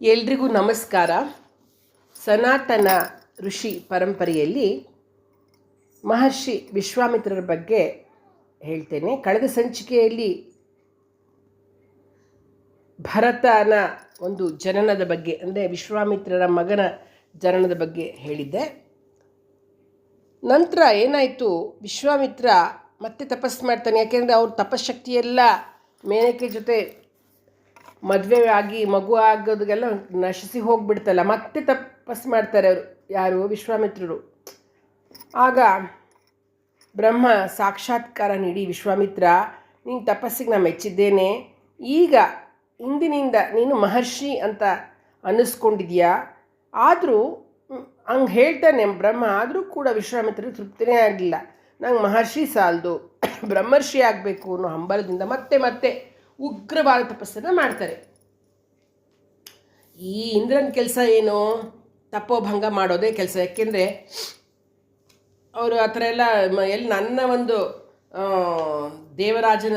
ಎಲ್ರಿಗೂ ನಮಸ್ಕಾರ. ಸನಾತನ ಋಷಿ ಪರಂಪರೆಯಲ್ಲಿ ಮಹರ್ಷಿ ವಿಶ್ವಾಮಿತ್ರರ ಬಗ್ಗೆ ಹೇಳ್ತೇನೆ. ಕಳೆದ ಸಂಚಿಕೆಯಲ್ಲಿ ಭರತನ ಒಂದು ಜನನದ ಬಗ್ಗೆ, ಅಂದರೆ ವಿಶ್ವಾಮಿತ್ರರ ಮಗನ ಜನನದ ಬಗ್ಗೆ ಹೇಳಿದ್ದೆ. ನಂತರ ಏನಾಯಿತು, ವಿಶ್ವಾಮಿತ್ರ ಮತ್ತೆ ತಪಸ್ಸು ಮಾಡ್ತಾನೆ. ಯಾಕೆಂದರೆ ಅವ್ರ ತಪಶಕ್ತಿಯೆಲ್ಲ ಮೇನಕೆ ಜೊತೆ ಮದುವೆ ಆಗಿ ಮಗು ಆಗೋದಕ್ಕೆಲ್ಲ ನಶಿಸಿ ಹೋಗ್ಬಿಡ್ತಲ್ಲ, ಮತ್ತೆ ತಪಸ್ಸು ಮಾಡ್ತಾರೆ ಅವರು, ಯಾರು ವಿಶ್ವಾಮಿತ್ರರು. ಆಗ ಬ್ರಹ್ಮ ಸಾಕ್ಷಾತ್ಕಾರ ನೀಡಿ, ವಿಶ್ವಾಮಿತ್ರ, ನೀನು ತಪಸ್ಸಿಗೆ ನಾನು ಮೆಚ್ಚಿದ್ದೇನೆ, ಈಗ ಇಂದಿನಿಂದ ನೀನು ಮಹರ್ಷಿ ಅಂತ ಅನ್ನಿಸ್ಕೊಂಡಿದ್ಯಾ? ಆದರೂ ಹಂಗೆ ಹೇಳ್ತಾನೆ ಬ್ರಹ್ಮ, ಆದರೂ ಕೂಡ ವಿಶ್ವಾಮಿತ್ರರು ತೃಪ್ತಿನೇ ಆಗಲಿಲ್ಲ ನಂಗೆ ಮಹರ್ಷಿ ಸಾಲದು, ಬ್ರಹ್ಮರ್ಷಿ ಆಗಬೇಕು ಅನ್ನೋ ಹಂಬಲದಿಂದ ಮತ್ತೆ ಮತ್ತೆ ಉಗ್ರವಾದ ತಪಸ್ಸನ್ನು ಮಾಡ್ತಾರೆ. ಈ ಇಂದ್ರನ ಕೆಲಸ ಏನು? ತಪೋಭಂಗ ಮಾಡೋದೇ ಕೆಲಸ. ಯಾಕೆಂದರೆ ಅವರು ಆ ಥರ ಎಲ್ಲ ಎಲ್ಲಿ ನನ್ನ ಒಂದು ದೇವರಾಜನ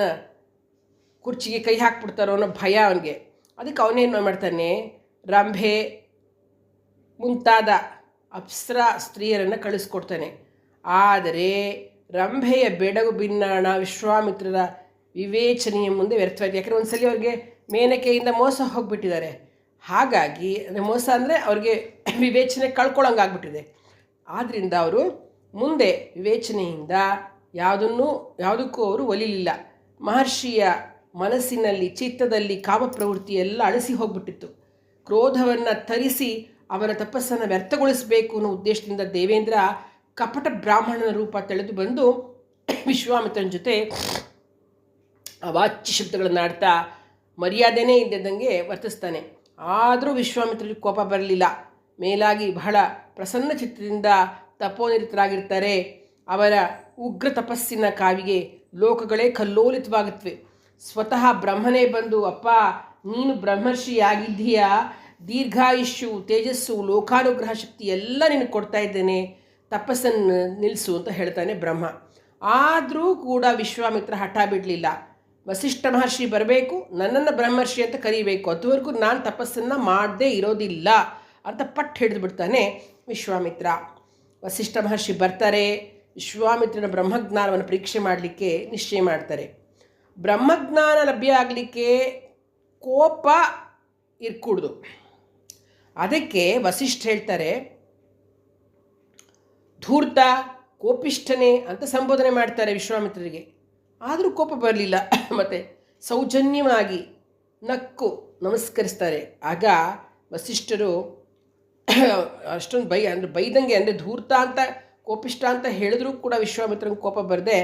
ಕುರ್ಚಿಗೆ ಕೈ ಹಾಕ್ಬಿಡ್ತಾರೋ ಅನ್ನೋ ಭಯ ಅವನಿಗೆ. ಅದಕ್ಕೆ ಅವನೇನು ಮಾಡ್ತಾನೆ? ರಂಭೆ ಮುಂತಾದ ಅಪ್ಸ್ರ ಸ್ತ್ರೀಯರನ್ನು ಕಳಿಸ್ಕೊಡ್ತಾನೆ. ಆದರೆ ರಂಭೆಯ ಬೆಡಗು ಭಿನ್ನಾಣ ವಿಶ್ವಾಮಿತ್ರರ ವಿವೇಚನೆಯ ಮುಂದೆ ವ್ಯರ್ಥವಾಗಿದೆ ಯಾಕಂದರೆ ಒಂದ್ಸಲಿ ಅವ್ರಿಗೆ ಮೇನಕೆಯಿಂದ ಮೋಸ ಹೋಗಿಬಿಟ್ಟಿದ್ದಾರೆ. ಹಾಗಾಗಿ, ಅಂದರೆ ಮೋಸ ಅಂದರೆ ಅವ್ರಿಗೆ ವಿವೇಚನೆ ಕಳ್ಕೊಳ್ಳೋಂಗೆ ಆಗ್ಬಿಟ್ಟಿದೆ. ಆದ್ದರಿಂದ ಅವರು ಮುಂದೆ ವಿವೇಚನೆಯಿಂದ ಯಾವುದನ್ನು, ಯಾವುದಕ್ಕೂ ಅವರು ಒಲಿಲಿಲ್ಲ. ಮಹರ್ಷಿಯ ಮನಸ್ಸಿನಲ್ಲಿ, ಚಿತ್ತದಲ್ಲಿ ಕಾಮ ಪ್ರವೃತ್ತಿ ಎಲ್ಲ ಅಳಿಸಿ ಹೋಗ್ಬಿಟ್ಟಿತ್ತು. ಕ್ರೋಧವನ್ನು ತರಿಸಿ ಅವರ ತಪಸ್ಸನ್ನು ವ್ಯರ್ಥಗೊಳಿಸಬೇಕು ಅನ್ನೋ ಉದ್ದೇಶದಿಂದ ದೇವೇಂದ್ರ ಕಪಟ ಬ್ರಾಹ್ಮಣನ ರೂಪ ತೆಳೆದು ಬಂದು ವಿಶ್ವಾಮಿತ್ರನ ಜೊತೆ ಅವಾಚ್ಯ ಶಬ್ದಗಳನ್ನು ಆಡ್ತಾ ಮರ್ಯಾದೆನೇ ಇದ್ದಂಗೆ ವರ್ತಿಸ್ತಾನೆ. ಆದರೂ ವಿಶ್ವಾಮಿತ್ರರಿಗೆ ಕೋಪ ಬರಲಿಲ್ಲ. ಮೇಲಾಗಿ ಬಹಳ ಪ್ರಸನ್ನ ಚಿತ್ತದಿಂದ ತಪೋನಿರತರಾಗಿರ್ತಾರೆ. ಅವರ ಉಗ್ರ ತಪಸ್ಸಿನ ಕಾವಿಗೆ ಲೋಕಗಳೇ ಕಲ್ಲೋಲಿತವಾಗುತ್ತವೆ. ಸ್ವತಃ ಬ್ರಹ್ಮನೇ ಬಂದು, ಅಪ್ಪ, ನೀನು ಬ್ರಹ್ಮರ್ಷಿಯಾಗಿದ್ದೀಯಾ? ದೀರ್ಘಾಯುಷ್ಯು, ತೇಜಸ್ಸು, ಲೋಕಾನುಗ್ರಹ ಶಕ್ತಿ ಎಲ್ಲ ನಿನಗೆ ಕೊಡ್ತಾ ಇದ್ದೇನೆ. ತಪಸ್ಸನ್ನು ನಿಲ್ಲಿಸು, ಅಂತ ಹೇಳ್ತಾನೆ ಬ್ರಹ್ಮ. ಆದರೂ ಕೂಡ ವಿಶ್ವಾಮಿತ್ರ ಹಠ ಬಿಡಲಿಲ್ಲ. ವಸಿಷ್ಠ ಮಹರ್ಷಿ ಬರಬೇಕು, ನನ್ನನ್ನು ಬ್ರಹ್ಮರ್ಷಿ ಅಂತ ಕರೀಬೇಕು. ಅದುವರೆಗೂ ನಾನು ತಪಸ್ಸನ್ನು ಮಾಡದೇ ಇರೋದಿಲ್ಲ ಅಂತ ಪಟ್ಟು ಹಿಡಿದು ಬಿಡ್ತಾನೆ ವಿಶ್ವಾಮಿತ್ರ. ವಸಿಷ್ಠ ಮಹರ್ಷಿ ಬರ್ತಾರೆ, ವಿಶ್ವಾಮಿತ್ರನ ಬ್ರಹ್ಮಜ್ಞಾನವನ್ನು ಪರೀಕ್ಷೆ ಮಾಡಲಿಕ್ಕೆ ನಿಶ್ಚಯ ಮಾಡ್ತಾರೆ. ಬ್ರಹ್ಮಜ್ಞಾನ ಲಭ್ಯ ಆಗಲಿಕ್ಕೆ ಕೋಪ ಇರ್ಕೂಡ್ದು. ಅದಕ್ಕೆ ವಸಿಷ್ಠ ಹೇಳ್ತಾರೆ, ಧೂರ್ತ, ಕೋಪಿಷ್ಠನೆ ಅಂತ ಸಂಬೋಧನೆ ಮಾಡ್ತಾರೆ ವಿಶ್ವಾಮಿತ್ರರಿಗೆ. ಆದರೂ ಕೋಪ ಬರಲಿಲ್ಲ. ಮತ್ತು ಸೌಜನ್ಯವಾಗಿ ನಕ್ಕು ನಮಸ್ಕರಿಸ್ತಾರೆ. ಆಗ ವಸಿಷ್ಠರು ಅಷ್ಟೊಂದು ಬೈ ಅಂದರೆ ಬೈದಂಗೆ ಅಂದರೆ ಧೂರ್ತ ಅಂತ ಕೋಪಿಷ್ಟ ಅಂತ ಹೇಳಿದ್ರೂ ಕೂಡ ವಿಶ್ವಾಮಿತ್ರನಿಗೆ ಕೋಪ ಬರದೆ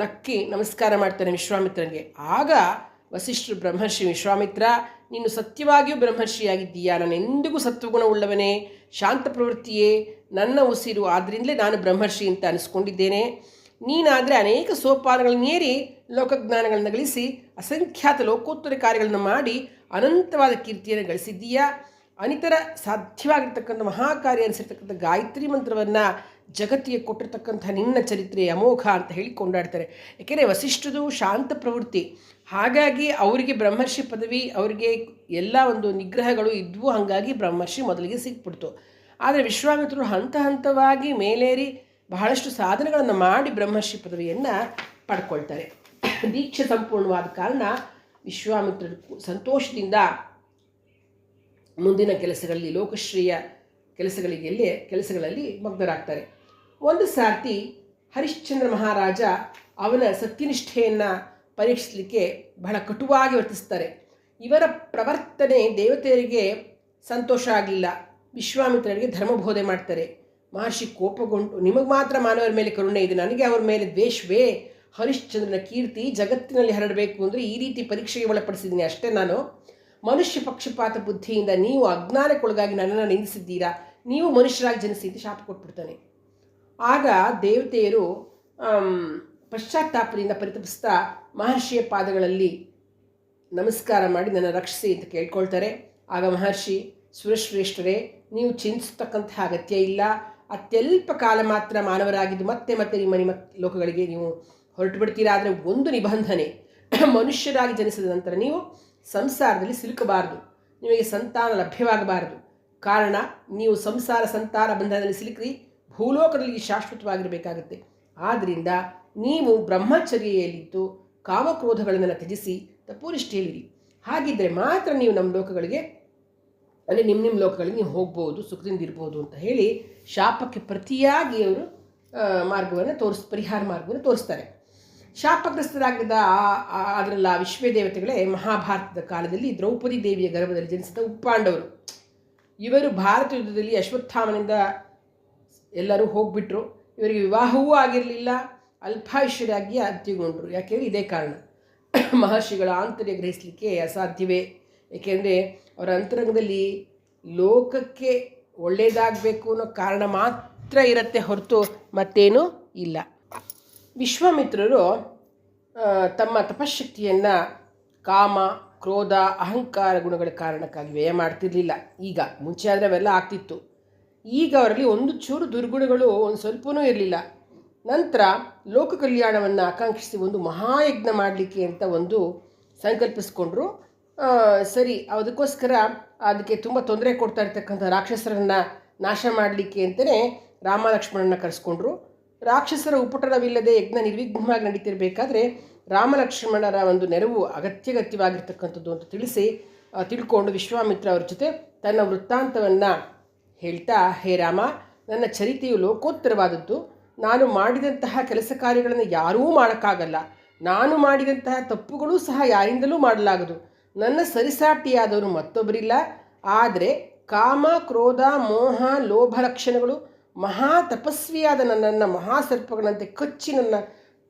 ನಕ್ಕಿ ನಮಸ್ಕಾರ ಮಾಡ್ತಾನೆ ವಿಶ್ವಾಮಿತ್ರನಿಗೆ. ಆಗ ವಸಿಷ್ಠರು, ಬ್ರಹ್ಮರ್ಷಿ ವಿಶ್ವಾಮಿತ್ರ, ನೀನು ಸತ್ಯವಾಗಿಯೂ ಬ್ರಹ್ಮರ್ಷಿಯಾಗಿದ್ದೀಯಾ? ನಾನು ಎಂದಿಗೂ ಸತ್ವಗುಣವುಳ್ಳವನೇ. ಶಾಂತ ಪ್ರವೃತ್ತಿಯೇ ನನ್ನ ಉಸಿರು. ಆದ್ದರಿಂದಲೇ ನಾನು ಬ್ರಹ್ಮರ್ಷಿ ಅಂತ ಅನಿಸ್ಕೊಂಡಿದ್ದೇನೆ. ನೀನಾದರೆ ಅನೇಕ ಸೋಪಾನಗಳನ್ನೇರಿ ಲೋಕಜ್ಞಾನಗಳನ್ನು ಗಳಿಸಿ ಅಸಂಖ್ಯಾತ ಲೋಕೋತ್ತರ ಕಾರ್ಯಗಳನ್ನು ಮಾಡಿ ಅನಂತವಾದ ಕೀರ್ತಿಯನ್ನು ಗಳಿಸಿದ್ದೀಯಾ? ಅನಿತರ ಸಾಧ್ಯವಾಗಿರ್ತಕ್ಕಂಥ ಮಹಾಕಾರ್ಯ ಅನಿಸಿರ್ತಕ್ಕಂಥ ಗಾಯತ್ರಿ ಮಂತ್ರವನ್ನು ಜಗತ್ತಿಗೆ ಕೊಟ್ಟಿರ್ತಕ್ಕಂಥ ನಿನ್ನ ಚರಿತ್ರೆ ಅಮೋಘ ಅಂತ ಹೇಳಿ ಕೊಂಡಾಡ್ತಾರೆ. ಏಕೆಂದರೆ ವಸಿಷ್ಠದು ಶಾಂತ ಪ್ರವೃತ್ತಿ. ಹಾಗಾಗಿ ಅವರಿಗೆ ಬ್ರಹ್ಮರ್ಷಿ ಪದವಿ, ಅವರಿಗೆ ಎಲ್ಲ ಒಂದು ನಿಗ್ರಹಗಳು ಇದ್ವು, ಹಾಗಾಗಿ ಬ್ರಹ್ಮರ್ಷಿ ಮೊದಲಿಗೆ ಸಿಕ್ಬಿಡ್ತು. ಆದರೆ ವಿಶ್ವಾಮಿತ್ರರು ಹಂತ ಹಂತವಾಗಿ ಮೇಲೇರಿ ಬಹಳಷ್ಟು ಸಾಧನೆಗಳನ್ನು ಮಾಡಿ ಬ್ರಹ್ಮರ್ಷಿ ಪದವಿಯನ್ನು ಪಡ್ಕೊಳ್ತಾರೆ. ದೀಕ್ಷೆ ಸಂಪೂರ್ಣವಾದ ಕಾರಣ ವಿಶ್ವಾಮಿತ್ರರು ಸಂತೋಷದಿಂದ ಮುಂದಿನ ಕೆಲಸಗಳಲ್ಲಿ, ಲೋಕಶ್ರೀಯ ಕೆಲಸಗಳಿಗೆ ಕೆಲಸಗಳಲ್ಲಿ ಮಗ್ನರಾಗ್ತಾರೆ. ಒಂದು ಸಾರ್ತಿ ಹರಿಶ್ಚಂದ್ರ ಮಹಾರಾಜ ಅವನ ಸತ್ಯನಿಷ್ಠೆಯನ್ನು ಪರೀಕ್ಷಿಸಲಿಕ್ಕೆ ಬಹಳ ಕಟುವಾಗಿ ವರ್ತಿಸ್ತಾರೆ. ಇವರ ಪ್ರವರ್ತನೆ ದೇವತೆಯರಿಗೆ ಸಂತೋಷ ಆಗಲಿಲ್ಲ. ವಿಶ್ವಾಮಿತ್ರರಿಗೆ ಧರ್ಮಬೋಧೆ ಮಾಡ್ತಾರೆ. ಮಹರ್ಷಿ ಕೋಪಗೊಂಡು, ನಿಮಗೆ ಮಾತ್ರ ಮಾನವರ ಮೇಲೆ ಕರುಣೆ ಇದೆ, ನನಗೆ ಅವರ ಮೇಲೆ ದ್ವೇಷವೇ? ಹರಿಶ್ಚಂದ್ರನ ಕೀರ್ತಿ ಜಗತ್ತಿನಲ್ಲಿ ಹರಡಬೇಕು ಅಂದರೆ ಈ ರೀತಿ ಪರೀಕ್ಷೆಗೆ ಒಳಪಡಿಸಿದ್ದೀನಿ ಅಷ್ಟೇ ನಾನು. ಮನುಷ್ಯ ಪಕ್ಷಪಾತ ಬುದ್ಧಿಯಿಂದ ನೀವು ಅಜ್ಞಾನಕ್ಕೊಳಗಾಗಿ ನನ್ನನ್ನು ನಿಂದಿಸಿದ್ದೀರಾ? ನೀವು ಮನುಷ್ಯರಾಗಿ ಜನಿಸಿ ಅಂತ ಶಾಪ ಕೊಟ್ಬಿಡ್ತಾನೆ. ಆಗ ದೇವತೆಯರು ಪಶ್ಚಾತ್ತಾಪದಿಂದ ಪರಿತಪಿಸ್ತಾ ಮಹರ್ಷಿಯ ಪಾದಗಳಲ್ಲಿ ನಮಸ್ಕಾರ ಮಾಡಿ ನನ್ನ ರಕ್ಷಿಸಿ ಅಂತ ಕೇಳ್ಕೊಳ್ತಾರೆ. ಆಗ ಮಹರ್ಷಿ, ಸುರಶ್ರೇಷ್ಠರೇ, ನೀವು ಚಿಂತಿಸ್ತಕ್ಕಂತಹ ಅಗತ್ಯ ಇಲ್ಲ. ಅತ್ಯಲ್ಪ ಕಾಲ ಮಾತ್ರ ಮಾನವರಾಗಿದ್ದು ಮತ್ತೆ ಮತ್ತೆ ನಿಮ್ಮ ನಿಮ್ಮ ಲೋಕಗಳಿಗೆ ನೀವು ಹೊರಟು ಬಿಡ್ತೀರಾ ಆದರೆ ಒಂದು ನಿಬಂಧನೆ, ಮನುಷ್ಯರಾಗಿ ಜನಿಸಿದ ನಂತರ ನೀವು ಸಂಸಾರದಲ್ಲಿ ಸಿಲುಕಬಾರದು. ನಿಮಗೆ ಸಂತಾನ ಲಭ್ಯವಾಗಬಾರದು. ಕಾರಣ, ನೀವು ಸಂಸಾರ ಸಂತಾನ ಬಂಧನದಲ್ಲಿ ಸಿಲುಕಿ ಭೂಲೋಕದಲ್ಲಿ ಶಾಶ್ವತವಾಗಿರಬೇಕಾಗುತ್ತೆ. ಆದ್ದರಿಂದ ನೀವು ಬ್ರಹ್ಮಚರ್ಯೆಯಲ್ಲಿದ್ದು ಕಾಮಕ್ರೋಧಗಳನ್ನು ತ್ಯಜಿಸಿ ತಪೋನಿಷ್ಠೆಯಲ್ಲಿರಿ. ಹಾಗಿದ್ದರೆ ಮಾತ್ರ ನೀವು ನಮ್ಮ ಲೋಕಗಳಿಗೆ ಅಂದರೆ ನಿಮ್ಮ ನಿಮ್ಮ ಲೋಕಗಳಿಗೆ ನೀವು ಹೋಗ್ಬೋದು, ಸುಖದಿಂದ ಇರ್ಬೋದು ಅಂತ ಹೇಳಿ ಶಾಪಕ್ಕೆ ಪ್ರತಿಯಾಗಿ ಅವರು ಮಾರ್ಗವನ್ನು ತೋರಿಸ್, ಪರಿಹಾರ ಮಾರ್ಗವನ್ನು ತೋರಿಸ್ತಾರೆ. ಶಾಪಗ್ರಸ್ತರಾಗಿದ್ದ ಆ- ಅದರಲ್ಲ ಆ ವಿಶ್ವದೇವತೆಗಳೇ ಮಹಾಭಾರತದ ಕಾಲದಲ್ಲಿ ದ್ರೌಪದಿ ದೇವಿಯ ಗರ್ಭದಲ್ಲಿ ಜನಿಸಿದ ಉಪ್ಪಾಂಡವರು. ಇವರು ಭಾರತ ಯುದ್ಧದಲ್ಲಿ ಅಶ್ವತ್ಥಾಮನಿಂದ ಎಲ್ಲರೂ ಹೋಗ್ಬಿಟ್ರು. ಇವರಿಗೆ ವಿವಾಹವೂ ಆಗಿರಲಿಲ್ಲ. ಅಲ್ಪಾಯುಷ್ಯರಾಗಿ ಅಂತ್ಯಗೊಂಡರು ಯಾಕೆಂದರೆ ಇದೇ ಕಾರಣ. ಮಹರ್ಷಿಗಳ ಆಂತರ್ಯ ಗ್ರಹಿಸಲಿಕ್ಕೆ ಅಸಾಧ್ಯವೇ? ಏಕೆಂದರೆ ಅವರ ಅಂತರಂಗದಲ್ಲಿ ಲೋಕಕ್ಕೆ ಒಳ್ಳೆಯದಾಗಬೇಕು ಅನ್ನೋ ಕಾರಣ ಮಾತ್ರ ಇರುತ್ತೆ ಹೊರತು ಮತ್ತೇನೂ ಇಲ್ಲ. ವಿಶ್ವಾಮಿತ್ರರು ತಮ್ಮ ತಪಶಕ್ತಿಯನ್ನು ಕಾಮ, ಕ್ರೋಧ, ಅಹಂಕಾರ ಗುಣಗಳ ಕಾರಣಕ್ಕಾಗಿ ವ್ಯಯ ಮಾಡ್ತಿರ್ಲಿಲ್ಲ. ಈಗ ಮುಂಚೆ ಆದರೆ ಅವೆಲ್ಲ ಆಗ್ತಿತ್ತು. ಈಗ ಅವರಲ್ಲಿ ಒಂದು ಚೂರು ದುರ್ಗುಣಗಳು ಒಂದು ಸ್ವಲ್ಪನೂ ಇರಲಿಲ್ಲ. ನಂತರ ಲೋಕ ಕಲ್ಯಾಣವನ್ನು ಆಕಾಂಕ್ಷಿಸಿ ಒಂದು ಮಹಾಯಜ್ಞ ಮಾಡಲಿಕ್ಕೆ ಅಂತ ಒಂದು ಸಂಕಲ್ಪಿಸ್ಕೊಂಡ್ರು. ಸರಿ, ಅದಕ್ಕೋಸ್ಕರ ಅದಕ್ಕೆ ತುಂಬ ತೊಂದರೆ ಕೊಡ್ತಾ ಇರ್ತಕ್ಕಂಥ ರಾಕ್ಷಸರನ್ನು ನಾಶ ಮಾಡಲಿಕ್ಕೆ ಅಂತಲೇ ರಾಮ ಲಕ್ಷ್ಮಣನ ಕರೆಸ್ಕೊಂಡ್ರು. ರಾಕ್ಷಸರ ಉಪಟಳವಿಲ್ಲದೆ ಯಜ್ಞ ನಿರ್ವಿಘ್ನವಾಗಿ ನಡೀತಿರಬೇಕಾದ್ರೆ ರಾಮ ಲಕ್ಷ್ಮಣರ ಒಂದು ನೆರವು ಅಗತ್ಯಗತ್ಯವಾಗಿರ್ತಕ್ಕಂಥದ್ದು ಅಂತ ತಿಳಿಸಿ ತಿಳ್ಕೊಂಡು ವಿಶ್ವಾಮಿತ್ರ ಅವ್ರ ಜೊತೆ ತನ್ನ ವೃತ್ತಾಂತವನ್ನು ಹೇಳ್ತಾ, ಹೇ ರಾಮ, ನನ್ನ ಚರಿತೆಯು ಲೋಕೋತ್ತರವಾದದ್ದು. ನಾನು ಮಾಡಿದಂತಹ ಕೆಲಸ ಕಾರ್ಯಗಳನ್ನು ಯಾರೂ ಮಾಡೋಕ್ಕಾಗಲ್ಲ. ನಾನು ಮಾಡಿದಂತಹ ತಪ್ಪುಗಳೂ ಸಹ ಯಾರಿಂದಲೂ ಮಾಡಲಾಗದು. ನನ್ನ ಸರಿಸಾಟಿಯಾದವರು ಮತ್ತೊಬ್ಬರಿಲ್ಲ. ಆದರೆ ಕಾಮ, ಕ್ರೋಧ, ಮೋಹ, ಲೋಭ ಲಕ್ಷಣಗಳು ಮಹಾ ತಪಸ್ವಿಯಾದ ನನ್ನನ್ನು ಮಹಾಸರ್ಪಗಳಂತೆ ಕಚ್ಚಿ ನನ್ನ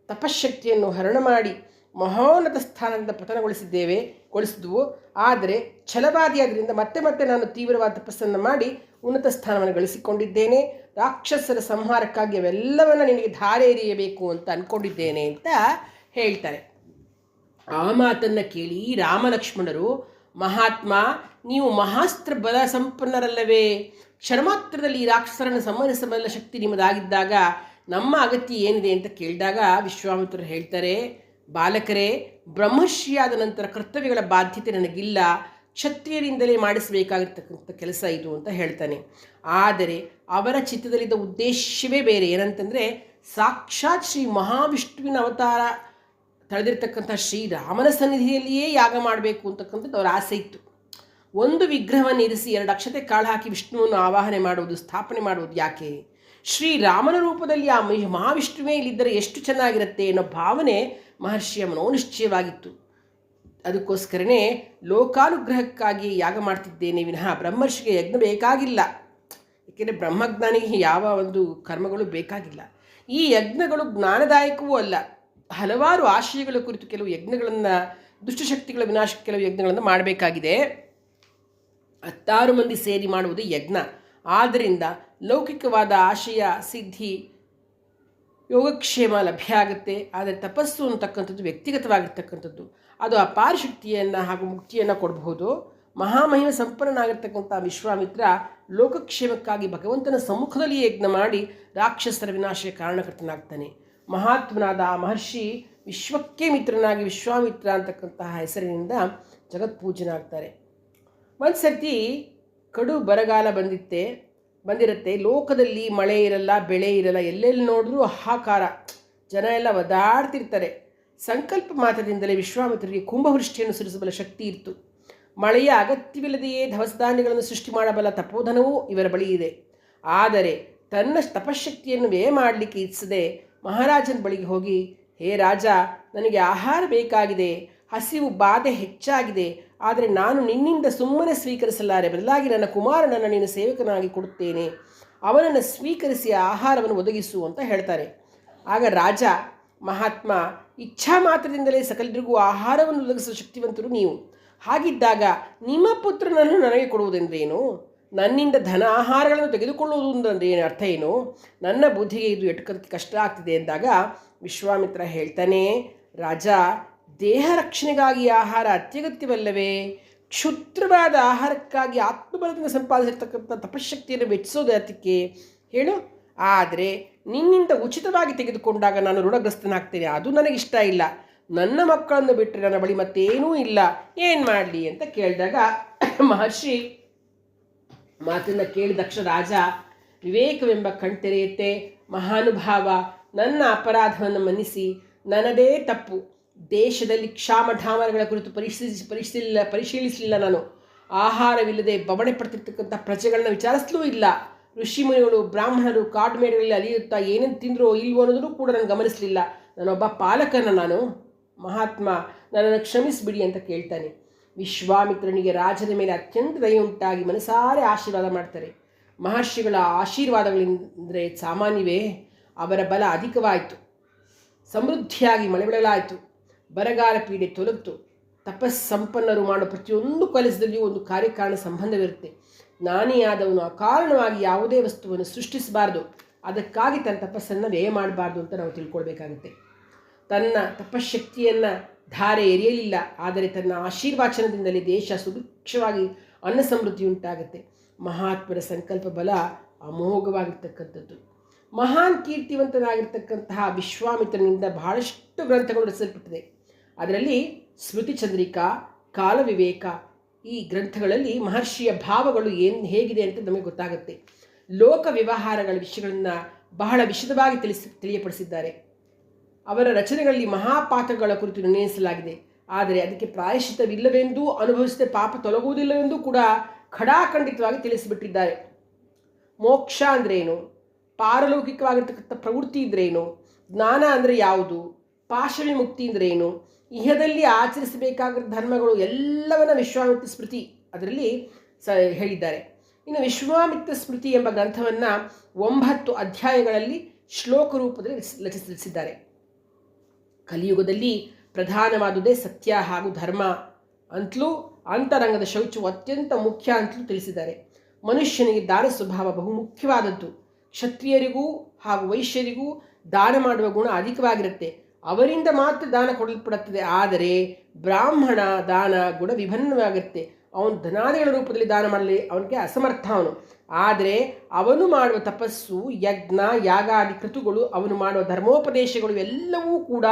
ತಪಶಕ್ತಿಯನ್ನು ಹರಣ ಮಾಡಿ ಮಹೋನ್ನತ ಸ್ಥಾನದಿಂದ ಪತನಗೊಳಿಸಿದ್ದೇವೆ, ಗೊಳಿಸಿದ್ವು. ಆದರೆ ಛಲವಾದಿಯಾದ್ದರಿಂದ ಮತ್ತೆ ಮತ್ತೆ ನಾನು ತೀವ್ರವಾದ ತಪಸ್ಸನ್ನು ಮಾಡಿ ಉನ್ನತ ಸ್ಥಾನವನ್ನು ಗಳಿಸಿಕೊಂಡಿದ್ದೇನೆ. ರಾಕ್ಷಸರ ಸಂಹಾರಕ್ಕಾಗಿ ಅವೆಲ್ಲವನ್ನು ನಿನಗೆ ಧಾರೆ ಎರಿಯಬೇಕು ಅಂತ ಅಂದ್ಕೊಂಡಿದ್ದೇನೆ ಅಂತ ಹೇಳ್ತಾರೆ. ಆ ಮಾತನ್ನು ಕೇಳಿ ರಾಮಲಕ್ಷ್ಮಣರು, ಮಹಾತ್ಮ, ನೀವು ಮಹಾಸ್ತ್ರ ಬಲ ಸಂಪನ್ನರಲ್ಲವೇ? ಕ್ಷಣಮಾತ್ರದಲ್ಲಿ ರಾಕ್ಷಸರನ್ನು ಸಂಹರಿಸಬಲ್ಲ ಶಕ್ತಿ ನಿಮ್ಮದಾಗಿದ್ದಾಗ ನಮ್ಮ ಅಗತ್ಯ ಏನಿದೆ ಅಂತ ಕೇಳಿದಾಗ ವಿಶ್ವಾಮಿತ್ರರು ಹೇಳ್ತಾರೆ, ಬಾಲಕರೇ, ಬ್ರಹ್ಮರ್ಷಿಯಾದ ನಂತರ ಕರ್ತವ್ಯಗಳ ಬಾಧ್ಯತೆ ನನಗಿಲ್ಲ. ಕ್ಷತ್ರಿಯರಿಂದಲೇ ಮಾಡಿಸಬೇಕಾಗಿರ್ತಕ್ಕಂಥ ಕೆಲಸ ಇದು ಅಂತ ಹೇಳ್ತಾನೆ. ಆದರೆ ಅವರ ಚಿತ್ರದಲ್ಲಿದ್ದ ಉದ್ದೇಶವೇ ಬೇರೆ. ಏನಂತಂದರೆ ಸಾಕ್ಷಾತ್ ಶ್ರೀ ಮಹಾವಿಷ್ಣುವಿನ ಅವತಾರ ತಳೆದಿರ್ತಕ್ಕಂಥ ಶ್ರೀರಾಮನ ಸನ್ನಿಧಿಯಲ್ಲಿಯೇ ಯಾಗ ಮಾಡಬೇಕು ಅಂತಕ್ಕಂಥದ್ದು ಅವರ ಆಸೆ ಇತ್ತು. ಒಂದು ವಿಗ್ರಹವನ್ನು ಇರಿಸಿ ಎರಡು ಅಕ್ಷತೆ ಕಾಳು ಹಾಕಿ ವಿಷ್ಣುವನ್ನು ಆವಾಹನೆ ಮಾಡುವುದು, ಸ್ಥಾಪನೆ ಮಾಡುವುದು ಯಾಕೆ? ಶ್ರೀರಾಮನ ರೂಪದಲ್ಲಿ ಆ ಮಹಿ- ಮಹಾವಿಷ್ಣುವೇ ಇಲ್ಲಿದ್ದರೆ ಎಷ್ಟು ಚೆನ್ನಾಗಿರುತ್ತೆ ಅನ್ನೋ ಭಾವನೆ ಮಹರ್ಷಿಯ ಮನೋನಿಶ್ಚಯವಾಗಿತ್ತು ಅದಕ್ಕೋಸ್ಕರನೇ ಲೋಕಾನುಗ್ರಹಕ್ಕಾಗಿ ಯಾಗ ಮಾಡ್ತಿದ್ದೇನೆ ವಿನಃ ಬ್ರಹ್ಮರ್ಷಿಗೆ ಯಜ್ಞ ಬೇಕಾಗಿಲ್ಲ. ಏಕೆಂದರೆ ಬ್ರಹ್ಮಜ್ಞಾನಿಗೆ ಯಾವ ಒಂದು ಕರ್ಮಗಳು ಬೇಕಾಗಿಲ್ಲ. ಈ ಯಜ್ಞಗಳು ಜ್ಞಾನದಾಯಕವೂ ಅಲ್ಲ. ಹಲವಾರು ಆಶಯಗಳ ಕುರಿತು ಕೆಲವು ಯಜ್ಞಗಳನ್ನು, ದುಷ್ಟಶಕ್ತಿಗಳ ವಿನಾಶಕ್ಕೆ ಕೆಲವು ಯಜ್ಞಗಳನ್ನು ಮಾಡಬೇಕಾಗಿದೆ. ಹತ್ತಾರು ಮಂದಿ ಸೇರಿ ಮಾಡುವುದು ಯಜ್ಞ. ಆದ್ದರಿಂದ ಲೌಕಿಕವಾದ ಆಶಯ, ಸಿದ್ಧಿ, ಯೋಗಕ್ಷೇಮ ಲಭ್ಯ ಆಗುತ್ತೆ. ಆದರೆ ತಪಸ್ಸು ಅಂತಕ್ಕಂಥದ್ದು ವ್ಯಕ್ತಿಗತವಾಗಿರ್ತಕ್ಕಂಥದ್ದು. ಅದು ಆ ಪಾರಶಕ್ತಿಯನ್ನು ಹಾಗೂ ಮುಕ್ತಿಯನ್ನು ಕೊಡಬಹುದು. ಮಹಾಮಹಿಮ ಸಂಪನ್ನನಾಗಿರ್ತಕ್ಕಂಥ ವಿಶ್ವಾಮಿತ್ರ ಲೋಕಕ್ಷೇಮಕ್ಕಾಗಿ ಭಗವಂತನ ಸಮ್ಮುಖದಲ್ಲಿ ಯಜ್ಞ ಮಾಡಿ ರಾಕ್ಷಸರ ವಿನಾಶಕ್ಕೆ ಕಾರಣಕರ್ತನಾಗ್ತಾನೆ. ಮಹಾತ್ಮನಾದ ಆ ಮಹರ್ಷಿ ವಿಶ್ವಕ್ಕೆ ಮಿತ್ರನಾಗಿ ವಿಶ್ವಾಮಿತ್ರ ಅಂತಕ್ಕಂತಹ ಹೆಸರಿನಿಂದ ಜಗತ್ಪೂಜನಾಗ್ತಾರೆ ಒಂದು ಸರ್ತಿ ಕಡು ಬರಗಾಲ ಬಂದಿತ್ತೆ, ಬಂದಿರುತ್ತೆ. ಲೋಕದಲ್ಲಿ ಮಳೆ ಇರಲ್ಲ, ಬೆಳೆ ಇರಲ್ಲ, ಎಲ್ಲೆಲ್ಲಿ ನೋಡಿದ್ರೂ ಹಾಕಾರ ಜನ ಎಲ್ಲ ಒದಾಡ್ತಿರ್ತಾರೆ. ಸಂಕಲ್ಪ ಮಾತ್ರದಿಂದಲೇ ವಿಶ್ವಾಮಿತ್ರರಿಗೆ ಕುಂಭವೃಷ್ಟಿಯನ್ನು ಸುರಿಸಬಲ್ಲ ಶಕ್ತಿ ಇತ್ತು ಮಳೆಯ ಅಗತ್ಯವಿಲ್ಲದೆಯೇ ಧವಸಧಾನ್ಯಗಳನ್ನು ಸೃಷ್ಟಿ ಮಾಡಬಲ್ಲ ತಪೋಧನವೂ ಇವರ ಬಳಿ ಇದೆ. ಆದರೆ ತನ್ನ ತಪಶಕ್ತಿಯನ್ನು ವ್ಯಯ ಮಾಡಲಿಕ್ಕೆ ಇಚ್ಛದೆ ಮಹಾರಾಜನ ಬಳಿಗೆ ಹೋಗಿ, ಹೇ ರಾಜ, ನನಗೆ ಆಹಾರ ಬೇಕಾಗಿದೆ, ಹಸಿವು ಬಾಧೆ ಹೆಚ್ಚಾಗಿದೆ, ಆದರೆ ನಾನು ನಿನ್ನಿಂದ ಸುಮ್ಮನೆ ಸ್ವೀಕರಿಸಲಾರೆ, ಬದಲಾಗಿ ನನ್ನ ಕುಮಾರನನ್ನು ನೀನು ಸೇವಕನಾಗಿ ಕೊಡುತ್ತೇನೆ. ಅವನನ್ನು ಸ್ವೀಕರಿಸಿ ಆಹಾರವನ್ನು ಒದಗಿಸು, ಅಂತ ಹೇಳ್ತಾರೆ. ಆಗ ರಾಜ, ಮಹಾತ್ಮ, ಇಚ್ಛಾ ಮಾತ್ರದಿಂದಲೇ ಸಕಲರಿಗೂ ಆಹಾರವನ್ನು ಒದಗಿಸುವ ಶಕ್ತಿವಂತರು ನೀವು. ಹಾಗಿದ್ದಾಗ ನಿಮ್ಮ ಪುತ್ರನನ್ನು ನನಗೆ ಕೊಡುವುದೆಂದ್ರೇನು ನನ್ನಿಂದ ಧನ ಆಹಾರಗಳನ್ನು ತೆಗೆದುಕೊಳ್ಳುವುದು ಅಂದರೆ ಏನು ಅರ್ಥ ಏನು? ನನ್ನ ಬುದ್ಧಿಗೆ ಇದು ಎಟುಕೋದಕ್ಕೆ ಕಷ್ಟ ಆಗ್ತಿದೆ ಎಂದಾಗ ವಿಶ್ವಾಮಿತ್ರ ಹೇಳ್ತಾನೆ, ರಾಜ, ದೇಹ ರಕ್ಷಣೆಗಾಗಿ ಆಹಾರ ಅತ್ಯಗತ್ಯವಲ್ಲವೇ? ಕ್ಷುದ್ರವಾದ ಆಹಾರಕ್ಕಾಗಿ ಆತ್ಮಬಲದಿಂದ ಸಂಪಾದಿಸಿರ್ತಕ್ಕಂಥ ತಪಶಕ್ತಿಯನ್ನು ವೆಚ್ಚಿಸೋದು ಅದಕ್ಕೆ ಹೇಳು. ಆದರೆ ನಿನ್ನಿಂದ ಉಚಿತವಾಗಿ ತೆಗೆದುಕೊಂಡಾಗ ನಾನು ಋಣಗ್ರಸ್ತನಾಗ್ತೇನೆ. ಅದು ನನಗಿಷ್ಟ ಇಲ್ಲ. ನನ್ನ ಮಕ್ಕಳನ್ನು ಬಿಟ್ಟರೆ ನನ್ನ ಬಳಿ ಮತ್ತೇನೂ ಇಲ್ಲ. ಏನು ಮಾಡಲಿ? ಅಂತ ಕೇಳಿದಾಗ ಮಹರ್ಷಿ ಮಾತನ್ನ ಕೇಳಿ ದಕ್ಷ ರಾಜ, ವಿವೇಕವೆಂಬ ಕಣ್ತೆರೆಯುತ್ತೆ. ಮಹಾನುಭಾವ, ನನ್ನ ಅಪರಾಧವನ್ನು ಮನ್ನಿಸಿ. ನನ್ನದೇ ತಪ್ಪು. ದೇಶದಲ್ಲಿ ಕ್ಷಾಮ ಧಾಮರಗಳ ಕುರಿತು ಪರಿಶೀಲಿಸಿ ಪರಿಶೀಲಿಲ್ಲ ಪರಿಶೀಲಿಸಲಿಲ್ಲ ನಾನು. ಆಹಾರವಿಲ್ಲದೆ ಬವಣೆ ಪಡ್ತಿರ್ತಕ್ಕಂಥ ಪ್ರಜೆಗಳನ್ನ ವಿಚಾರಿಸಲೂ ಇಲ್ಲ. ಋಷಿಮುನಿಗಳು, ಬ್ರಾಹ್ಮಣರು ಕಾಡು ಮೇಡುಗಳಲ್ಲಿ ಅಲಿಯುತ್ತಾ ಏನೇನು ತಿಂದ್ರೋ ಇಲ್ವೋ ಅನ್ನೋದನ್ನು ಕೂಡ ನಾನು ಗಮನಿಸಲಿಲ್ಲ. ನಾನೊಬ್ಬ ಪಾಲಕನ ನಾನು. ಮಹಾತ್ಮ, ನನ್ನನ್ನು ಕ್ಷಮಿಸಿಬಿಡಿ ಅಂತ ಕೇಳ್ತಾನೆ. ವಿಶ್ವಾಮಿತ್ರನಿಗೆ ರಾಜನ ಮೇಲೆ ಅತ್ಯಂತ ದಯ ಮನಸಾರೆ ಆಶೀರ್ವಾದ ಮಾಡ್ತಾರೆ. ಮಹರ್ಷಿಗಳ ಆಶೀರ್ವಾದಗಳೆಂದರೆ ಸಾಮಾನ್ಯವೇ, ಅವರ ಬಲ ಅಧಿಕವಾಯಿತು. ಸಮೃದ್ಧಿಯಾಗಿ ಮಳೆ ಬೆಳಲಾಯಿತು ಬರಗಾಲ ಪೀಡೆ ತೊಲಗಿತು. ತಪಸ್ಸಂಪನ್ನರು ಮಾಡೋ ಪ್ರತಿಯೊಂದು ಕೆಲಸದಲ್ಲಿಯೂ ಒಂದು ಕಾರ್ಯಕಾರಣ ಸಂಬಂಧವಿರುತ್ತೆ. ನಾನೇ ಆದವನು ಅಕಾರಣವಾಗಿ ಯಾವುದೇ ವಸ್ತುವನ್ನು ಸೃಷ್ಟಿಸಬಾರ್ದು. ಅದಕ್ಕಾಗಿ ತನ್ನ ತಪಸ್ಸನ್ನು ವ್ಯಯ ಮಾಡಬಾರ್ದು ಅಂತ ನಾವು ತಿಳ್ಕೊಳ್ಬೇಕಾಗುತ್ತೆ. ತನ್ನ ತಪಶಕ್ತಿಯನ್ನು ಧಾರೆ ಎರೆಯಲಿಲ್ಲ. ಆದರೆ ತನ್ನ ಆಶೀರ್ವಾಚನದಿಂದಲೇ ದೇಶ ಸುಭಿಕ್ಷವಾಗಿ ಅನ್ನ ಸಮೃದ್ಧಿ ಉಂಟಾಗುತ್ತೆ ಮಹಾತ್ಮರ ಸಂಕಲ್ಪ ಬಲ ಅಮೋಘವಾಗಿರ್ತಕ್ಕಂಥದ್ದು. ಮಹಾನ್ ಕೀರ್ತಿವಂತನಾಗಿರ್ತಕ್ಕಂತಹ ವಿಶ್ವಾಮಿತ್ರನಿಂದ ಬಹಳಷ್ಟು ಗ್ರಂಥಗಳು ರಚಿಸಲ್ಪಟ್ಟಿದೆ. ಅದರಲ್ಲಿ ಸ್ಮೃತಿ ಚಂದ್ರಿಕಾ, ಕಾಲವಿವೇಕ, ಈ ಗ್ರಂಥಗಳಲ್ಲಿ ಮಹರ್ಷಿಯ ಭಾವಗಳು ಏನು ಹೇಗಿದೆ ಅಂತ ನಮಗೆ ಗೊತ್ತಾಗುತ್ತೆ. ಲೋಕ ವ್ಯವಹಾರಗಳ ವಿಷಯಗಳನ್ನು ಬಹಳ ವಿಶದವಾಗಿ ತಿಳಿಸಿ, ತಿಳಿಯಪಡಿಸಿದ್ದಾರೆ. ಅವರ ರಚನೆಗಳಲ್ಲಿ ಮಹಾಪಾತಗಳ ಕುರಿತು ನಿರ್ಣಯಿಸಲಾಗಿದೆ. ಆದರೆ ಅದಕ್ಕೆ ಪ್ರಾಯಶ್ಚಿತವಿಲ್ಲವೆಂದೂ ಅನುಭವಿಸದೆ ಪಾಪ ತೊಲಗುವುದಿಲ್ಲವೆಂದೂ ಕೂಡ ಖಡಾಖಂಡಿತವಾಗಿ ತಿಳಿಸಿಬಿಟ್ಟಿದ್ದಾರೆ. ಮೋಕ್ಷ ಅಂದ್ರೇನು? ಪಾರಲೌಕಿಕವಾಗಿರ್ತಕ್ಕಂಥ ಪ್ರವೃತ್ತಿ ಇದ್ರೇನು ಜ್ಞಾನ ಅಂದರೆ ಯಾವುದು? ಪಾಶವಿ ಮುಕ್ತಿ ಅಂದ್ರೇನು? ಇಹದಲ್ಲಿ ಆಚರಿಸಬೇಕಾದ ಧರ್ಮಗಳು ಎಲ್ಲವನ್ನ ವಿಶ್ವಾಮಿತ್ರ ಸ್ಮೃತಿ ಅದರಲ್ಲಿ ಸ ಹೇಳಿದ್ದಾರೆ. ಇನ್ನು ವಿಶ್ವಾಮಿತ್ರ ಸ್ಮೃತಿ ಎಂಬ ಗ್ರಂಥವನ್ನು ಒಂಬತ್ತು ಅಧ್ಯಾಯಗಳಲ್ಲಿ ಶ್ಲೋಕ ರೂಪದಲ್ಲಿ ರಚಿಸಿದ್ದಾರೆ. ಕಲಿಯುಗದಲ್ಲಿ ಪ್ರಧಾನವಾದುದೇ ಸತ್ಯ ಹಾಗೂ ಧರ್ಮ ಅಂತಲೂ ಅಂತರಂಗದ ಶೌಚವು ಅತ್ಯಂತ ಮುಖ್ಯ ಅಂತಲೂ ತಿಳಿಸಿದ್ದಾರೆ. ಮನುಷ್ಯನಿಗೆ ದಾನ ಸ್ವಭಾವ ಬಹು ಮುಖ್ಯವಾದದ್ದು. ಕ್ಷತ್ರಿಯರಿಗೂ ಹಾಗೂ ವೈಶ್ಯರಿಗೂ ದಾನ ಮಾಡುವ ಗುಣ ಅಧಿಕವಾಗಿರುತ್ತೆ. ಅವರಿಂದ ಮಾತ್ರ ದಾನ ಕೊಡಲ್ಪಡುತ್ತದೆ. ಆದರೆ ಬ್ರಾಹ್ಮಣ ದಾನ ಗುಣ ವಿಭಿನ್ನವಾಗಿರುತ್ತೆ. ಅವನು ಧನಾದಿಗಳ ರೂಪದಲ್ಲಿ ದಾನ ಮಾಡಲಿ, ಅವನಿಗೆ ಅಸಮರ್ಥ ಅವನು. ಆದರೆ ಅವನು ಮಾಡುವ ತಪಸ್ಸು, ಯಜ್ಞ ಯಾಗಾದಿ ಕೃತುಗಳು, ಅವನು ಮಾಡುವ ಧರ್ಮೋಪದೇಶಗಳು ಎಲ್ಲವೂ ಕೂಡ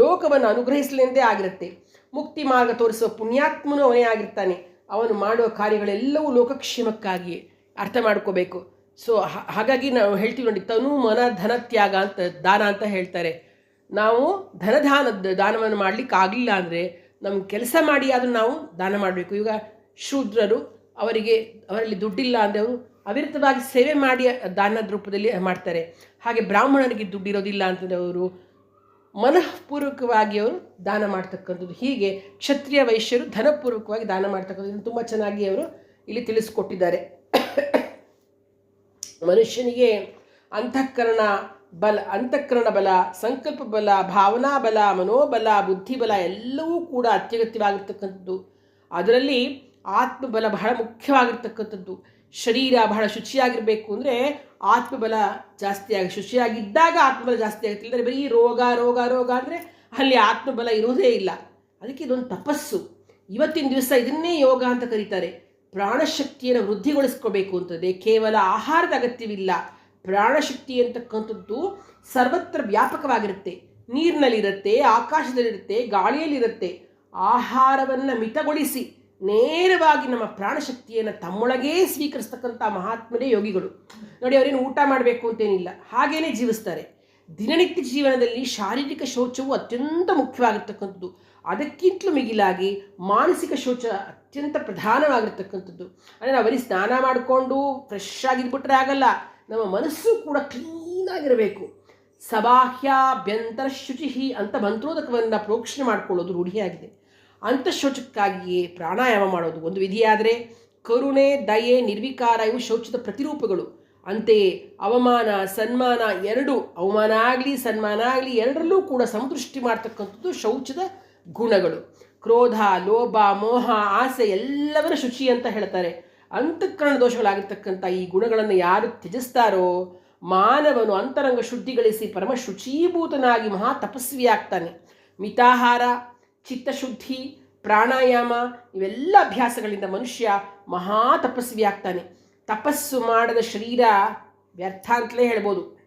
ಲೋಕವನ್ನು ಅನುಗ್ರಹಿಸಲೆಂದೇ ಆಗಿರುತ್ತೆ. ಮುಕ್ತಿ ಮಾರ್ಗ ತೋರಿಸುವ ಪುಣ್ಯಾತ್ಮನು ಅವನೇ ಆಗಿರ್ತಾನೆ. ಅವನು ಮಾಡುವ ಕಾರ್ಯಗಳೆಲ್ಲವೂ ಲೋಕಕ್ಷೇಮಕ್ಕಾಗಿಯೇ ಅರ್ಥ ಮಾಡ್ಕೋಬೇಕು. ಸೊ ಹಾಗಾಗಿ ನಾವು ಹೇಳ್ತೀವಿ ನೋಡಿ, ತನು ಮನ ಧನ ತ್ಯಾಗ ಅಂತ, ದಾನ ಅಂತ ಹೇಳ್ತಾರೆ. ನಾವು ಧನದಾನ ದಾನವನ್ನು ಮಾಡಲಿಕ್ಕೆ ಆಗಲಿಲ್ಲ ಅಂದರೆ ನಮ್ಮ ಕೆಲಸ ಮಾಡಿ ಆದರೂ ನಾವು ದಾನ ಮಾಡಬೇಕು. ಈಗ ಶೂದ್ರರು ಅವರಿಗೆ ಅವರಲ್ಲಿ ದುಡ್ಡಿಲ್ಲ ಅಂದರೆ ಅವರು ಅವಿರತವಾಗಿ ಸೇವೆ ಮಾಡಿ ದಾನದ ರೂಪದಲ್ಲಿ ಮಾಡ್ತಾರೆ. ಹಾಗೆ ಬ್ರಾಹ್ಮಣನಿಗೆ ದುಡ್ಡಿರೋದಿಲ್ಲ ಅಂತಂದರೆ ಅವರು ಮನಃಪೂರ್ವಕವಾಗಿ ಅವರು ದಾನ ಮಾಡ್ತಕ್ಕಂಥದ್ದು. ಹೀಗೆ ಕ್ಷತ್ರಿಯ ವೈಶ್ಯರು ಧನಪೂರ್ವಕವಾಗಿ ದಾನ ಮಾಡ್ತಕ್ಕಂಥದ್ದು ತುಂಬ ಚೆನ್ನಾಗಿ ಅವರು ಇಲ್ಲಿ ತಿಳಿಸ್ಕೊಟ್ಟಿದ್ದಾರೆ. ಮನುಷ್ಯನಿಗೆ ಅಂತಃಕರಣ ಬಲ ಅಂತಃಕರಣ ಬಲ, ಸಂಕಲ್ಪ ಬಲ, ಭಾವನಾ ಬಲ, ಮನೋಬಲ ಬುದ್ಧಿಬಲ ಎಲ್ಲವೂ ಕೂಡ ಅತ್ಯಗತ್ಯವಾಗಿರ್ತಕ್ಕಂಥದ್ದು. ಅದರಲ್ಲಿ ಆತ್ಮಬಲ ಬಹಳ ಮುಖ್ಯವಾಗಿರ್ತಕ್ಕಂಥದ್ದು. ಶರೀರ ಬಹಳ ಶುಚಿಯಾಗಿರಬೇಕು ಅಂದರೆ ಆತ್ಮಬಲ ಜಾಸ್ತಿಯಾಗಿ ಶುಚಿಯಾಗಿದ್ದಾಗ ಆತ್ಮಬಲ ಜಾಸ್ತಿ ಆಗುತ್ತೆ. ಇಲ್ಲದ್ರೆ ಬರೀ ರೋಗ ರೋಗ ರೋಗ ಅಂದರೆ ಅಲ್ಲಿ ಆತ್ಮಬಲ ಇರೋದೇ ಇಲ್ಲ. ಅದಕ್ಕೆ ಇದೊಂದು ತಪಸ್ಸು. ಇವತ್ತಿನ ದಿವಸ ಇದನ್ನೇ ಯೋಗ ಅಂತ ಕರೀತಾರೆ. ಪ್ರಾಣಶಕ್ತಿಯನ್ನು ವೃದ್ಧಿಗೊಳಿಸ್ಕೋಬೇಕು ಅಂತದೆ. ಕೇವಲ ಆಹಾರದ ಅಗತ್ಯವಿಲ್ಲ. ಪ್ರಾಣಶಕ್ತಿ ಅಂತಕ್ಕಂಥದ್ದು ಸರ್ವತ್ರ ವ್ಯಾಪಕವಾಗಿರುತ್ತೆ. ನೀರಿನಲ್ಲಿರುತ್ತೆ, ಆಕಾಶದಲ್ಲಿರುತ್ತೆ, ಗಾಳಿಯಲ್ಲಿರುತ್ತೆ. ಆಹಾರವನ್ನು ಮಿತಗೊಳಿಸಿ ನೇರವಾಗಿ ನಮ್ಮ ಪ್ರಾಣಶಕ್ತಿಯನ್ನು ತಮ್ಮೊಳಗೇ ಸ್ವೀಕರಿಸ್ತಕ್ಕಂಥ ಮಹಾತ್ಮರೇ ಯೋಗಿಗಳು. ನೋಡಿ, ಅವರೇನು ಊಟ ಮಾಡಬೇಕು ಅಂತೇನಿಲ್ಲ, ಹಾಗೇನೆ ಜೀವಿಸ್ತಾರೆ. ದಿನನಿತ್ಯ ಜೀವನದಲ್ಲಿ ಶಾರೀರಿಕ ಶೌಚವು ಅತ್ಯಂತ ಮುಖ್ಯವಾಗಿರ್ತಕ್ಕಂಥದ್ದು. ಅದಕ್ಕಿಂತಲೂ ಮಿಗಿಲಾಗಿ ಮಾನಸಿಕ ಶೌಚ ಅತ್ಯಂತ ಪ್ರಧಾನವಾಗಿರ್ತಕ್ಕಂಥದ್ದು. ಅಂದರೆ ನಾವು ಸ್ನಾನ ಮಾಡಿಕೊಂಡು ಫ್ರೆಶ್ ಆಗಿದ್ಬಿಟ್ರೆ ಆಗಲ್ಲ, ನಮ್ಮ ಮನಸ್ಸು ಕೂಡ ಕ್ಲೀನಾಗಿರಬೇಕು ಸಬಾಹ್ಯಾಭ್ಯಂತರ ಶುಚಿಹಿ ಅಂತ ಮಂತ್ರೋದಕವನ್ನು ಪ್ರೋಕ್ಷಣೆ ಮಾಡಿಕೊಳ್ಳೋದು ರೂಢಿಯಾಗಿದೆ. ಅಂತಃಶೌಚಕ್ಕಾಗಿಯೇ ಪ್ರಾಣಾಯಾಮ ಮಾಡೋದು ಒಂದು ವಿಧಿಯಾದರೆ ಕರುಣೆ, ದಯೆ, ನಿರ್ವಿಕಾರ ಇವು ಶೌಚದ ಪ್ರತಿರೂಪಗಳು. ಅಂತೆಯೇ ಅವಮಾನ, ಸನ್ಮಾನ ಎರಡು, ಅವಮಾನ ಆಗಲಿ, ಸನ್ಮಾನ ಆಗಲಿ ಎರಡರಲ್ಲೂ ಕೂಡ ಸಂತೃಷ್ಟಿ ಮಾಡ್ತಕ್ಕಂಥದ್ದು ಶೌಚದ ಗುಣಗಳು. ಕ್ರೋಧ, ಲೋಭ, ಮೋಹ, ಆಸೆ ಎಲ್ಲವರ ಶುಚಿ ಅಂತ ಹೇಳ್ತಾರೆ. ಅಂತಃಕರಣ ದೋಷಗಳಾಗಿರ್ತಕ್ಕಂಥ ಈ ಗುಣಗಳನ್ನು ಯಾರು ತ್ಯಜಿಸ್ತಾರೋ ಮಾನವನು ಅಂತರಂಗ ಶುದ್ಧಿಗಳಿಸಿ ಪರಮ ಶುಚೀಭೂತನಾಗಿ ಮಹಾ ತಪಸ್ವಿಯಾಗ್ತಾನೆ. ಮಿತಾಹಾರ ಚಿತ್ತಶುದ್ಧಿ, ಪ್ರಾಣಾಯಾಮ ಇವೆಲ್ಲ ಅಭ್ಯಾಸಗಳಿಂದ ಮನುಷ್ಯ ಮಹಾ ತಪಸ್ವಿ ಆಗ್ತಾನೆ ತಪಸ್ಸು ಮಾಡದ ಶರೀರ ವ್ಯರ್ಥ ಅಂತಲೇ ಹೇಳ್ಬೋದು.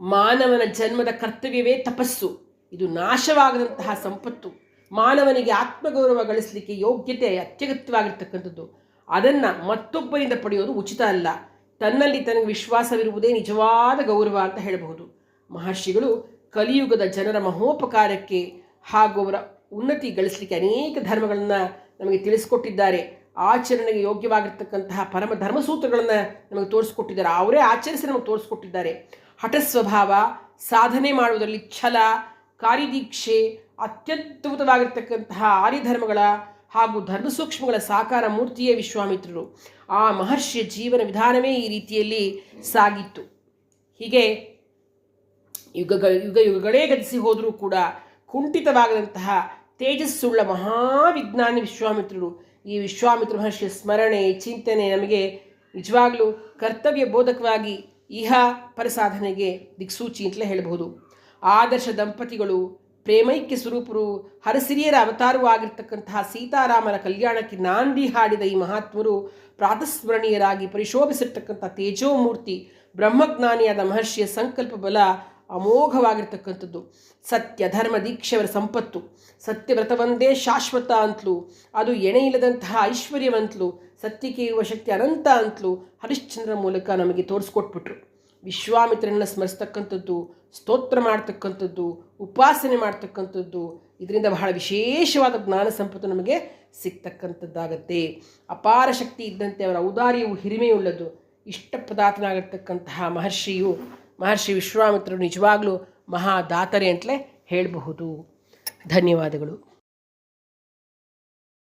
ಮಾನವನ ಜನ್ಮದ ಕರ್ತವ್ಯವೇ ತಪಸ್ಸು. ಇದು ನಾಶವಾಗದಂತಹ ಸಂಪತ್ತು. ಮಾನವನಿಗೆ ಆತ್ಮಗೌರವ ಗಳಿಸಲಿಕ್ಕೆ ಯೋಗ್ಯತೆ ಅತ್ಯಗತ್ಯವಾಗಿರ್ತಕ್ಕಂಥದ್ದು. ಅದನ್ನು ಮತ್ತೊಬ್ಬರಿಂದ ಪಡೆಯೋದು ಉಚಿತ ಅಲ್ಲ. ತನ್ನಲ್ಲಿ ತನಗೆ ವಿಶ್ವಾಸವಿರುವುದೇ ನಿಜವಾದ ಗೌರವ ಅಂತ ಹೇಳಬಹುದು. ಮಹರ್ಷಿಗಳು ಕಲಿಯುಗದ ಜನರ ಮಹೋಪಕಾರಕ್ಕೆ ಹಾಗೂ ಅವರ ಉನ್ನತಿ ಗಳಿಸಲಿಕ್ಕೆ ಅನೇಕ ಧರ್ಮಗಳನ್ನು ನಮಗೆ ತಿಳಿಸಿಕೊಟ್ಟಿದ್ದಾರೆ. ಆಚರಣೆಗೆ ಯೋಗ್ಯವಾಗಿರ್ತಕ್ಕಂತಹ ಪರಮ ಧರ್ಮಸೂತ್ರಗಳನ್ನು ನಮಗೆ ತೋರಿಸ್ಕೊಟ್ಟಿದ್ದಾರೆ. ಅವರೇ ಆಚರಿಸಿ ನಮಗೆ ತೋರಿಸ್ಕೊಟ್ಟಿದ್ದಾರೆ. ಹಠ ಸ್ವಭಾವ ಸಾಧನೆ ಮಾಡುವುದರಲ್ಲಿ ಛಲ, ಕಾರ್ಯದೀಕ್ಷೆ, ಅತ್ಯದ್ಭುತವಾಗಿರ್ತಕ್ಕಂತಹ ಆರ್ಯಧರ್ಮಗಳ ಹಾಗೂ ಧರ್ಮಸೂಕ್ಷ್ಮಗಳ ಸಾಕಾರ ಮೂರ್ತಿಯೇ ವಿಶ್ವಾಮಿತ್ರರು. ಆ ಮಹರ್ಷಿಯ ಜೀವನ ವಿಧಾನವೇ ಈ ರೀತಿಯಲ್ಲಿ ಸಾಗಿತ್ತು. ಹೀಗೆ ಯುಗಗಳ ಯುಗ ಯುಗಗಳೇ ಗತಿಸಿ ಹೋದರೂ ಕೂಡ ಕುಂಠಿತವಾಗದಂತಹ ತೇಜಸ್ಸುಳ್ಳ ಮಹಾವಿಜ್ಞಾನಿ ವಿಶ್ವಾಮಿತ್ರರು. ಈ ವಿಶ್ವಾಮಿತ್ರ ಮಹರ್ಷಿಯ ಸ್ಮರಣೆ, ಚಿಂತನೆ ನಮಗೆ ನಿಜವಾಗಲೂ ಕರ್ತವ್ಯ ಬೋಧಕವಾಗಿ ಇಹ ಪರಸಾಧನೆಗೆ ದಿಕ್ಸೂಚಿ ಅಂತಲೇ ಹೇಳಬಹುದು. ಆದರ್ಶ ದಂಪತಿಗಳು, ಪ್ರೇಮೈಕ್ಯ ಸ್ವರೂಪರು, ಹರಸಿರಿಯರ ಅವತಾರವೂ ಆಗಿರ್ತಕ್ಕಂತಹ ಸೀತಾರಾಮನ ಕಲ್ಯಾಣಕ್ಕೆ ನಾಂದಿ ಹಾಡಿದ ಈ ಮಹಾತ್ಮರು ಪ್ರಾತಸ್ಮರಣೀಯರಾಗಿ ಪರಿಶೋಭಿಸಿರ್ತಕ್ಕಂಥ ತೇಜೋಮೂರ್ತಿ, ಬ್ರಹ್ಮಜ್ಞಾನಿಯಾದ ಮಹರ್ಷಿಯ ಸಂಕಲ್ಪ ಬಲ ಅಮೋಘವಾಗಿರ್ತಕ್ಕಂಥದ್ದು. ಸತ್ಯ, ಧರ್ಮ ದೀಕ್ಷೆಯವರ ಸಂಪತ್ತು. ಸತ್ಯವ್ರತವೊಂದೇ ಶಾಶ್ವತ ಅಂತಲೂ, ಅದು ಎಣೆ ಇಲ್ಲದಂತಹ ಐಶ್ವರ್ಯವಂತಲೂ, ಸತ್ಯಕ್ಕೆ ಇರುವ ಶಕ್ತಿ ಅನಂತ ಅಂತಲೂ ಹರಿಶ್ಚಂದ್ರ ಮೂಲಕ ನಮಗೆ ತೋರಿಸ್ಕೊಟ್ಬಿಟ್ರು. ವಿಶ್ವಾಮಿತ್ರನನ್ನು ಸ್ಮರಿಸ್ತಕ್ಕಂಥದ್ದು, ಸ್ತೋತ್ರ ಮಾಡ್ತಕ್ಕಂಥದ್ದು, ಉಪಾಸನೆ ಮಾಡ್ತಕ್ಕಂಥದ್ದು, ಇದರಿಂದ ಬಹಳ ವಿಶೇಷವಾದ ಜ್ಞಾನ ಸಂಪತ್ತು ನಮಗೆ ಸಿಗ್ತಕ್ಕಂಥದ್ದಾಗತ್ತೆ. ಅಪಾರ ಶಕ್ತಿ ಇದ್ದಂತೆ ಅವರ ಔದಾರ್ಯವು ಹಿರಿಮೆಯುಳ್ಳದು ಇಷ್ಟಪ್ರದಾತನಾಗಿರ್ತಕ್ಕಂತಹ ಮಹರ್ಷಿಯು ಮಹರ್ಷಿ ವಿಶ್ವಾಮಿತ್ರರು ನಿಜವಾಗಲೂ ಮಹಾದಾತರೆ ಅಂತಲೇ ಹೇಳಬಹುದು. ಧನ್ಯವಾದಗಳು.